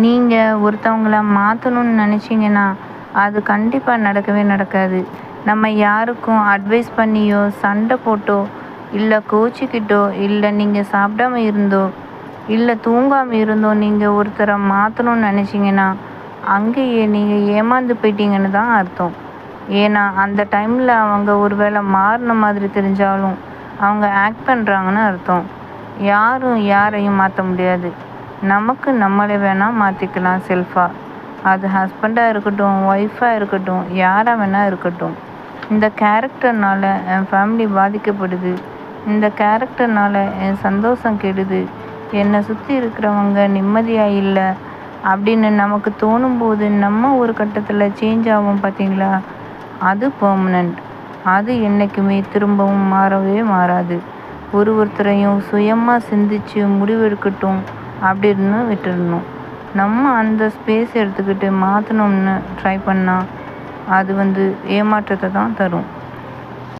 நீங்கள் ஒருத்தவங்கள மாற்றணும்னு நினச்சிங்கன்னா அது கண்டிப்பாக நடக்கவே நடக்காது. நம்ம யாருக்கும் அட்வைஸ் பண்ணியோ சண்டை போட்டோ இல்லை கோச்சிக்கிட்டோ இல்லை நீங்கள் சாப்பிடாம இருந்தோ இல்லை தூங்காமல் இருந்தோ நீங்கள் ஒருத்தரை மாற்றணும்னு நினச்சிங்கன்னா அங்கேயே நீங்கள் ஏமாந்து போயிட்டீங்கன்னு தான் அர்த்தம். ஏன்னா அந்த டைமில் அவங்க ஒரு வேளை மாறின மாதிரி தெரிஞ்சாலும் அவங்க ஆக்ட் பண்ணுறாங்கன்னு அர்த்தம். யாரும் யாரையும் மாற்ற முடியாது. நமக்கு நம்மளை வேணால் மாற்றிக்கலாம் செல்ஃபாக அது ஹஸ்பண்டாக இருக்கட்டும் ஒய்ஃபாக இருக்கட்டும் யாராக வேணால் இருக்கட்டும். இந்த கேரக்டர்னால் என் ஃபேமிலி பாதிக்கப்படுது. இந்த கேரக்டர்னால் என் சந்தோஷம் கெடுது. என்னை சுற்றி இருக்கிறவங்க நிம்மதியாக இல்லை அப்படின்னு நமக்கு தோணும்போது நம்ம ஒரு கட்டத்தில் சேஞ்ச் ஆகும் பார்த்தீங்களா அது பெர்மனண்ட் அது என்றைக்குமே திரும்பவும் மாறவே மாறாது. ஒரு ஒருத்தரையும் சுயமாக சிந்திச்சு முடிவெடுக்கட்டும். அப்படின்னு விட்டுடணும். நம்ம அந்த ஸ்பேஸ் எடுத்துக்கிட்டு மாற்றணும்னு ட்ரை பண்ணால் அது வந்து ஏமாற்றத்தை தான் தரும்.